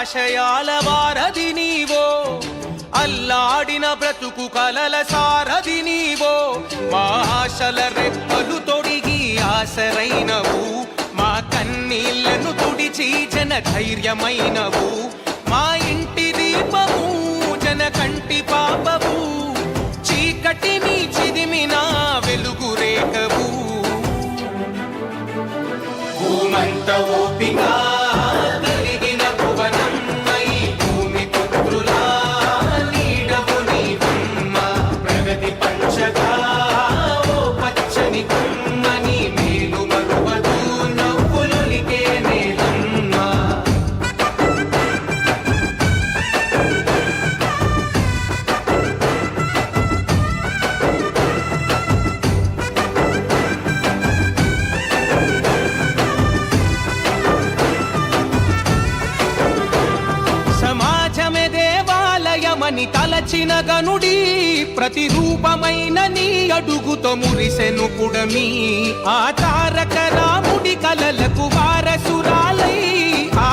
ఆశయాల వారధి నీవో అల్లాడిన బ్రతుకు కలల సారధి నీవో మా ఆశల రెప్పలు తొడిగి ఆసరైనవు మా కన్నీళ్ళను తుడిచి జన ధైర్యమైనవు మా ఇంటి దీపము జన కంటి పాపవు పుట్టిన గనుడి ప్రతిరూపమైన నీ అడుగుతో మురిసెను పుడమి ఆ తారక రాముడి కలలకు వారసురాలై ఆ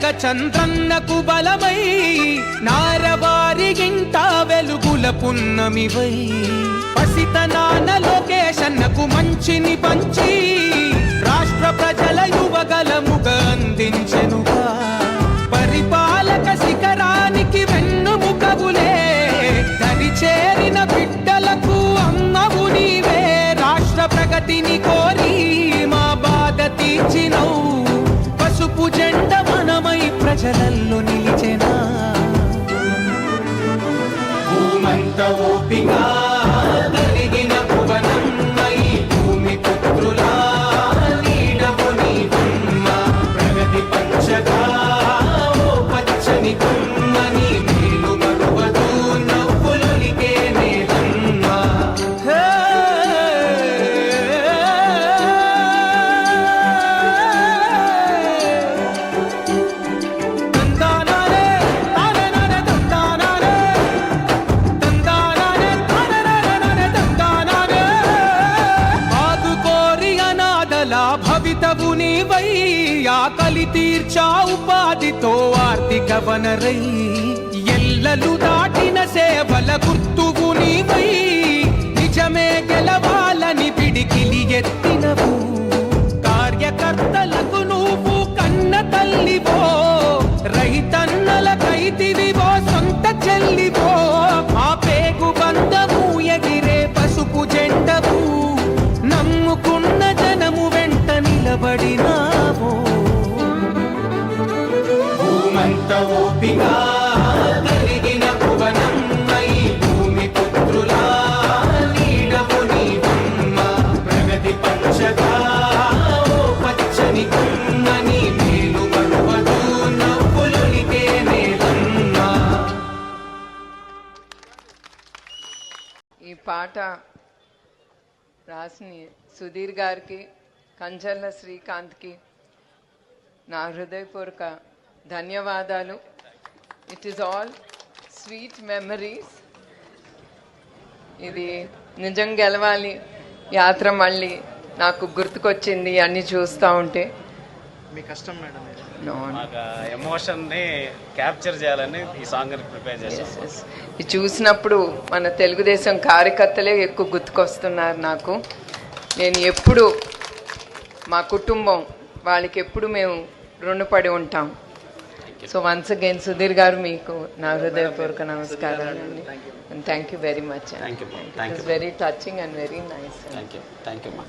కడతేర్చగ చంద్రన్నకు బలమై నారవారి ఇంట వెలుగుల పున్నమివై. పసితనాన లోకేశన్నకు మంచిని పంచి రాష్ట్ర ప్రజల యువగల భూమంత ఓపిక తీర్చా ఉపాధితో ఆర్థిక వనరై ఎల్లలు దాటిన సేవల గుర్తువు నీవై. నిజమే గెలవాలని పిడికిలి ఎత్తినవు. అంత ఓపిక కలిగిన భువనమ్మై భూమి పుత్రులా నీడవు నీవమ్మ ప్రగతి పచ్చగా ఓ పచ్చని కొమ్మని మేలు మరువదు నవ్వులొలికే నేలమ్మ ఈ పాట రాసిన సుధీర్ గారికి కంచర్ల శ్రీకాంత్కి నా హృదయపూర్వక ధన్యవాదాలు. It is all sweet memories ఇది నిజం గెలవాలి. యాత్ర మళ్ళీ నాకు గుర్తుకొచ్చింది అన్నీ చూస్తూ ఉంటే. మీ కష్టం మేడం ఇది. No, no. మాకు ఎమోషన్ని క్యాప్చర్ చేయాలని ఈ సాంగ్ ప్రిపేర్ చూసినప్పుడు మన తెలుగుదేశం కార్యకర్తలే ఎక్కువ గుర్తుకొస్తున్నారు నాకు. నేను ఎప్పుడు మా కుటుంబం వాళ్ళకి ఎప్పుడు మేము రుణపడి ఉంటాం. you. So once again Sudheer garu మీకు నా హృదయపూర్వక నమస్కారాలు అండి and thank you very much Thank you, ma'am. Thank you. Very touching and very nice thank you thank you మా